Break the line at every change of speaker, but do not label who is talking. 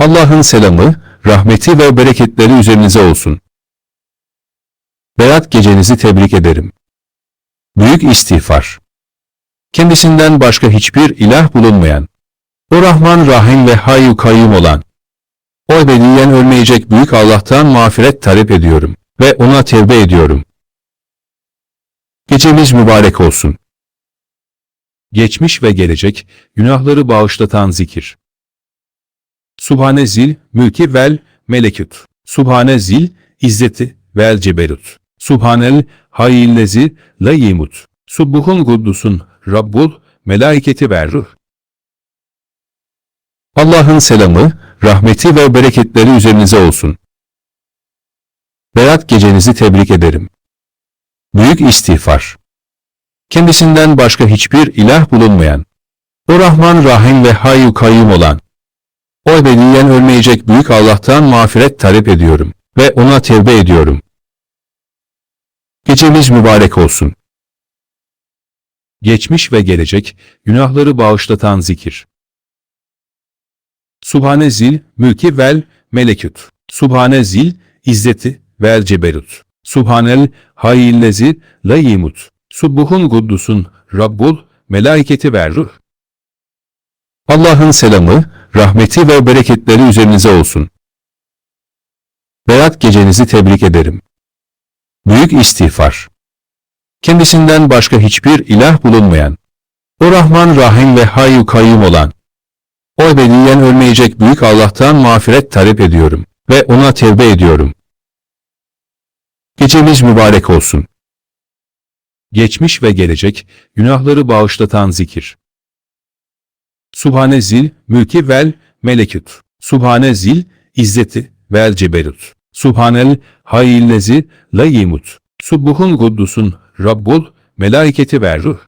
Allah'ın selamı, rahmeti ve bereketleri üzerinize olsun. Berat gecenizi tebrik ederim. Büyük istiğfar. Kendisinden başka hiçbir ilah bulunmayan, o Rahman Rahim ve Hayyu Kayyum olan, o ebediyen ölmeyecek büyük Allah'tan mağfiret talep ediyorum ve ona tevbe ediyorum. Gecemiz mübarek olsun. Geçmiş ve gelecek, günahları bağışlatan zikir. Subhane zil, mülki vel, melekut. Subhane zil, izzeti vel ceberut. Subhanel hayyillezi la yimut. Subbuhun kuddusun, Rabbul, melaiketi ver. Allah'ın selamı, rahmeti ve bereketleri üzerinize olsun. Berat gecenizi tebrik ederim. Büyük istiğfar. Kendisinden başka hiçbir ilah bulunmayan, o Rahman Rahim ve Hayyu Kayyum olan, o ebediyen ölmeyecek büyük Allah'tan mağfiret talep ediyorum ve ona tevbe ediyorum. Gecemiz mübarek olsun. Geçmiş ve gelecek, günahları bağışlatan zikir. Subhane zil, mülki vel, melekut. Subhane zil, izzeti vel ceberut. Subhanel hayyillezi la yimut. Subbuhun kuddusun, Rabbul, melaiketi ver ruh. Allah'ın selamı, rahmeti ve bereketleri üzerinize olsun. Berat gecenizi tebrik ederim. Büyük istiğfar. Kendisinden başka hiçbir ilah bulunmayan, o Rahman Rahim ve Hayyu Kayyum olan, o ebediyen ölmeyecek büyük Allah'tan mağfiret talep ediyorum ve ona tevbe ediyorum. Gecemiz mübarek olsun. Geçmiş ve gelecek, günahları bağışlatan zikir. Subhane zil, mülki vel, melekut. Subhane zil, izzeti vel ceberut. Subhanel hayyillezi la yimut. Subbuhun kuddusun, Rabbul, melaiketi ver ruh.